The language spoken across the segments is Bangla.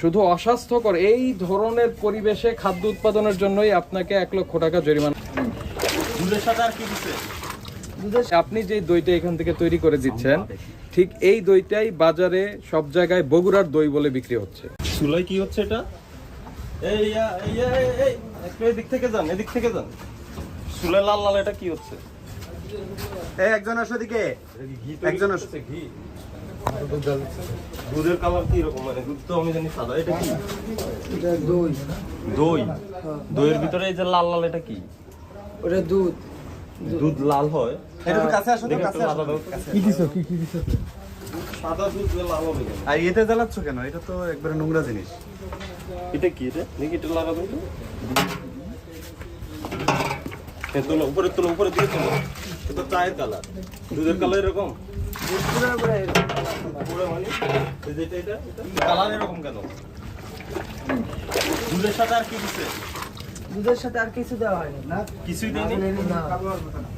শুধু অস্বাস্থ্যকর এই ধরনের পরিবেশে খাদ্য উৎপাদনের জন্যই আপনাকে এক লক্ষ টাকা জরিমানা। আর কি দিচ্ছে আপনি যে দইটা এখান থেকে তৈরি করে দিচ্ছেন ঠিক এই দইটাই বাজারে সব জায়গায় বগুড়ার দই বলে বিক্রি হচ্ছে। চুলাই কি হচ্ছে এটা? এই এই এই, এই, একটু এদিক থেকে যান এদিক থেকে যান। চুলে লাল লাল এটা কি হচ্ছে? এই একজন আসো দিকে একজন আসো। ঘি। দুধের কালার কি রকম মানে দুধ তো আমি জানি সাদা এটা কি? দই। দই? দইয়ের ভিতরে এই যে লাল লাল এটা কি? ওটা দুধ। দুধ লাল হয়। একটু কাছে আসো তো কাছে আসো কি দিছো কি কি দিছো সাদা দুধ যে লাল হবে আর এতে জ্বালাচ্ছ কেন? এটা তো একবারে নোংরা জিনিস। এটা কি এটা? দেখি এটা লাগা দাও তো। হ্যাঁ, তোলো উপরে তোলো উপরে দিকে তোলো। এটা চায়ের কালার দুধের কালার এরকম? পুরো এই যে এটা এটা কালার এরকম কেন দুধের সাথে আর কি দিচ্ছে দুধের সাথে আর কিছু দেওয়া হয়নি না? কিছুই দেয়নি?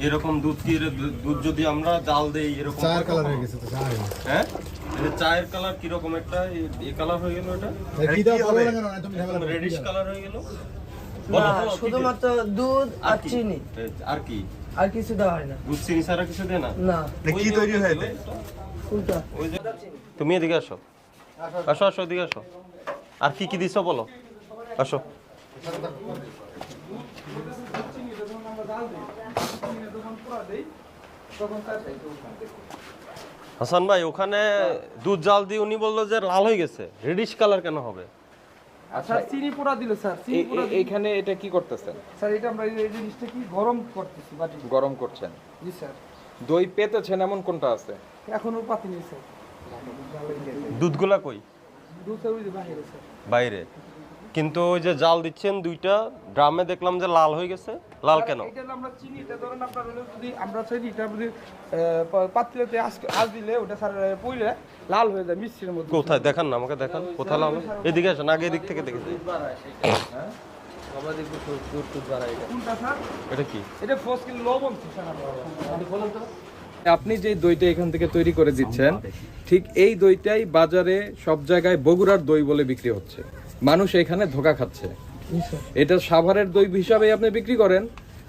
এরকম দুধ কি দুধ যদি আমরা জাল দেই এরকম চায়ের কালার হয়ে? গেছে হ্যাঁ চায়ের কালার কি রকম একটা এই কালার হয়ে গেল এটা? কি রেডিশ কালার হয়ে গেল? শুধুমাত্র দুধ আর চিনি। আর কি? আর কিছু দেওয়া হয় না। দুধ চিনি ছাড়া কিছু দেয় না? না। কি তৈরি হয়? কোনটা তুমি এদিকে আসো। আসো আসো এদিকে আসো। আর কি কি দিছো বলো? আসো। হাসান ভাই ওখানে দুধ জাল দিয়ে উনি বলল যে লাল হয়ে গেছে। রেডিশ কালার কেন হবে? আচ্ছা স্যার চিনি পোড়া দিল স্যার চিনি পোড়া এইখানে এটা কি করতেছেন? স্যার এটা আমরা এই জিনিসটা কি গরম করতেছি বাটি গরম করছেন? জি স্যার। দই পেতেছেন এমন কোনটা আছে? এখনও পাতি নেই স্যার। দুধগুলা কই? দুধ ওই বাইরে স্যার। বাইরে? কিন্তু ওই যে জাল দিচ্ছেন দুইটা ড্রামে দেখলাম যে লাল হয়ে গেছে। লাল কেন? আমরা চিনি এটা ধরেন আপনার হলো যদি আমরা চিনিটা যদি আহ, আজ আজ দিলে ওটা স্যার পইলে লাল হয়ে যায় মিষ্টির মধ্যে। কোথায়? দেখান না আমাকে দেখান। কোথায় লাল? এদিকে আসেন আগে এদিক থেকে দেখে এটা কি? এটা লবণ আপনি যে দইটা এখান থেকে তৈরি করে দিচ্ছেন ঠিক এই দইটাই বাজারে সব জায়গায় বগুড়ার দই বলে বিক্রি হচ্ছে। মানুষ এখানে ধোকা খাচ্ছে। এটা সাভারের দই হিসাবে আপনি বিক্রি করেন।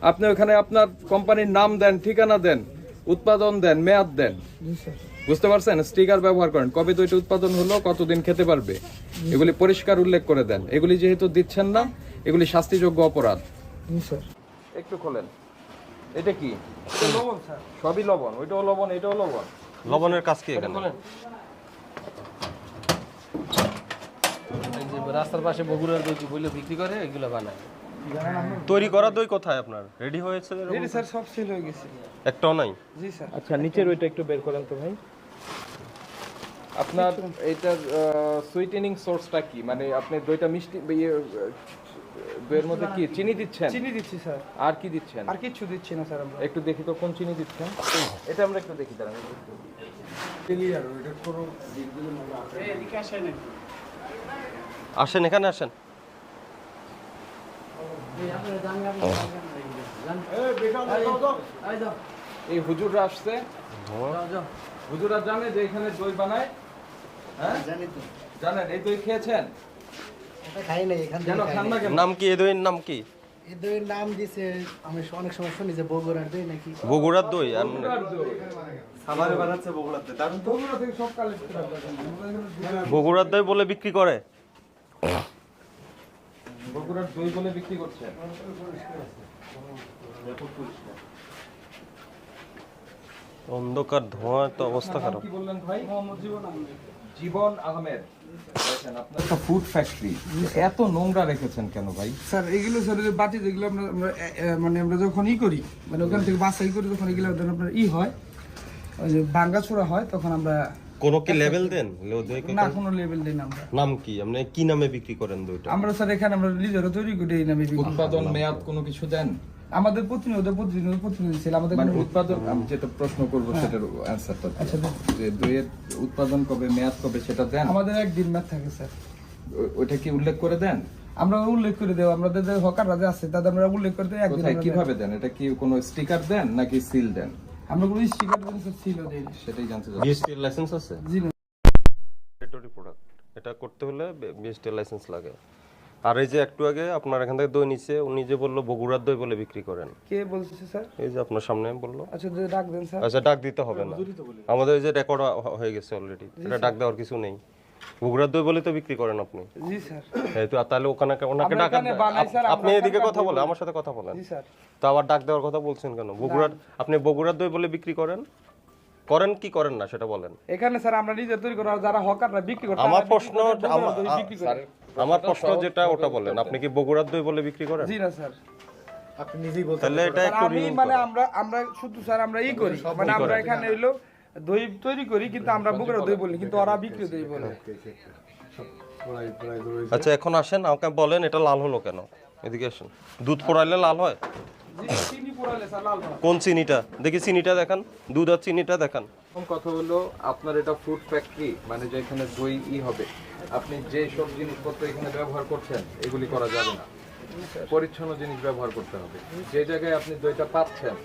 আপনি ওখানে আপনার কোম্পানির নাম দেন ঠিকানা দেন উৎপাদন দেন মেয়াদ দেন। বুঝতে পারছেন? স্টিকার ব্যবহার করেন। কবে দইটা উৎপাদন হলো কতদিন খেতে পারবে? এগুলি পরিষ্কার উল্লেখ করে দেন। এগুলি যেহেতু দিচ্ছেন না এগুলি শাস্তিযোগ্য অপরাধ। একটু খোলেন। এটা কি? লবণ স্যার। সবই লবণ? ওইটাও লবণ এটাও লবণ? লবণের কাজ কি এখানে এই যে রাস্তার পাশে বগুড়ার দই বইলে বিক্রি করে এগুলো বানায়। তৈরি করা দই কোথায় আপনার? রেডি হয়েছে রেডি স্যার সব সেল হয়ে গেছে। একটাও নাই? জি স্যার আচ্ছা নিচের ওইটা একটু বের করেন তো ভাই। আপনার এইটার সুইটেনিং সোর্সটা কি? মানে আপনি দইটা মিষ্টি ইয়ে, আহ, দইয়ের মধ্যে কি চিনি দিচ্ছেন? চিনি দিচ্ছি স্যার আর কি দিচ্ছেন? আর কিছু দিচ্ছি না স্যার আমরা। একটু দেখি তো কোন চিনি দিচ্ছেন? এটা আমরা একটু দেখি দাঁড়ান। আসেন এখানে আসেন। এই হুজুররা আসছে। হুজুররা জানে যে এখানে দই বানায় হ্যাঁ? জানেন এই দই খেয়েছেন? নাম কি এই দইয়ের নাম কি? এই দইয়ের নাম দিছে আমি অনেক সময় শুনি যে বগুড়ার দই নাকি। আর। বগুড়ার দই বলে বিক্রি করে? বগুড়ার দই বলে বিক্রি করছে। অন্ধকার ধোঁয়া তো অবস্থা খারাপ। কি বললেন ভাই? জীবন আহমেদ। জীবন আহমেদ। দেখেন আপনার? একটা ফুড ফ্যাক্টরি এত নোংরা রেখেছেন কেন ভাই? স্যার এগুলো স্যার এই যে বাটি যেগুলো আমরা আমরা, এ, এ, মানে আমরা যখন ই করি মানে ওখান থেকে বাছাই করি তখন এগুলো আপনার ই হয়। ওই যে ভাঙ্গা ছোড়া হয় তখন আমরা কোনো কি লেভেল দেন? লে- দই না কোনো লেভেল দিই না আমরা। নাম কি? আপনি কি নামে বিক্রি করেন দইটা? আমরা স্যার এখানে আমরা নিজেরা তৈরি করি এই নামে বিক্রি উৎপাদন মেয়াদ কোনো কিছু দেন? আমাদের প্রতিনিয়ত প্রতিনিয়ত প্রতিনিধি ছিল। আমাদের মানে উৎপাদন আমি যেটা প্রশ্ন করব সেটার অ্যান্সারটা আচ্ছা, দেন। যে দইয়ের উৎপাদন কবে মেয়াদ কবে সেটা দেন? আমাদের একদিন মেয়াদ থাকে স্যার। ওইটা কি উল্লেখ করে দেন? আমরা উল্লেখ করে দেবো। আমাদের যে হকাররা যে আছে তাদের আমরা উল্লেখ করে দিই একদিন কীভাবে দেন? এটা কি কোনো স্টিকার দেন নাকি সিল দেন। আমরা কোনো স্টিকার ছিল সেটাই জানতে চাই বিএসটি লাইসেন্স আছে? জি না প্রোডাক্ট এটা করতে হলে বিএসটি লাইসেন্স লাগে। আর এই যে একটু আগে আপনার এখান থেকে দই নিচ্ছে উনি যে বলল বগুড়ার দই বলে বিক্রি করেন। কে বলছে স্যার? এই যে আপনার সামনে বলল। আচ্ছা ডাক দেন স্যার। আচ্ছা ডাক দিতে হবে না। আমাদের এই যে রেকর্ড হয়ে গেছে অলরেডি এটা ডাক দেওয়ার কিছু নেই। বগুড়ার দই বলে তো বিক্রি করেন আপনি? জি স্যার। তো তাহলে ওখানে ওনাকে ডাক আপনি এদিকে কথা বলেন আমার সাথে কথা বলেন। জি স্যার। তো আবার ডাক দেওয়ার কথা বলছেন কেন? বগুড়ার আপনি বগুড়ার দই বলে বিক্রি করেন? করেন কি করেন না সেটা বলেন। এখানে স্যার আমরা নিজে তৈরি করা যারা হকাররা বিক্রি করে আমার প্রশ্ন আমার- বগুড়ার দই বিক্রি করে। আমার প্রশ্ন যেটা ওটা বলেন। আপনি কি বগুড়ার দই বলে বিক্রি করেন? জি না স্যার। আপনি নিজেই বলতে তাহলে এটা একটু মানে আমরা আমরা শুধু স্যার আমরা ই করি। মানে আমরা এখানে হইল দই তৈরি করি কিন্তু আমরা বগুড়া দই বলি কিন্তু ওরা বিক্রি দই বলে। আচ্ছা এখন আসেন আমাকে বলেন এটা লাল হলো কেন? এদিকে আসেন। দুধ পোড়াইলে হয়? লাল হয়। কোন চিনিটা? দেখি চিনিটা দেখান। দুধ আর চিনিটা দেখান। কথা হলো আপনার এটা ফুড ফ্যাক্টরি মানে যেখানে দই ই হবে আপনি যে সব জিনিসপত্র এখানে ব্যবহার করছেন এগুলি করা যাবে না। পরিচ্ছন্ন জিনিস ব্যবহার করতে হবে। যে জায়গায় আপনি দইটা পাচ্ছেন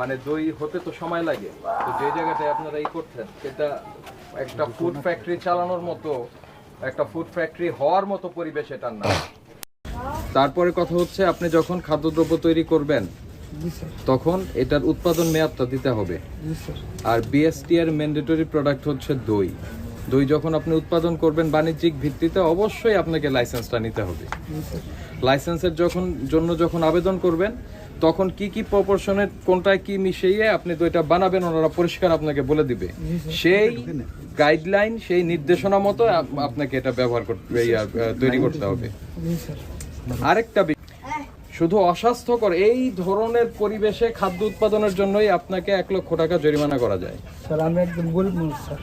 মানে দই হতে তো সময় লাগে। তো যে জায়গাটায় আপনারা ই করছেন সেটা একটা ফুড ফ্যাক্টরি চালানোর মতো একটা ফুড ফ্যাক্টরি হওয়ার মতো পরিবেশ এটার না। তারপরে কথা হচ্ছে আপনি যখন খাদ্যদ্রব্য তৈরি করবেন তখন এটার উৎপাদন মেয়াদটা দিতে হবে। আর বিএসটি এর ম্যান্ডেটরি প্রোডাক্ট হচ্ছে দই। দই যখন আপনি উৎপাদন করবেন বাণিজ্যিক ভিত্তিতে অবশ্যই আপনাকে লাইসেন্সটা নিতে হবে। লাইসেন্সের যখন জন্য যখন আবেদন করবেন তখন কি কি প্রপোর্শনের কোনটায় কি মিশিয়ে আপনি দইটা বানাবেন ওনারা পরিষ্কার আপনাকে বলে দিবে। সেই গাইডলাইন সেই নির্দেশনা মতো আপনাকে এটা ব্যবহার করতে তৈরি করতে হবে। আরেকটা শুধু অস্বাস্থ্যকর এই ধরনের পরিবেশে খাদ্য উৎপাদনের জন্যই আপনাকে এক লক্ষ টাকা জরিমানা করা যায়। স্যার আমি একদম মানুষ স্যার।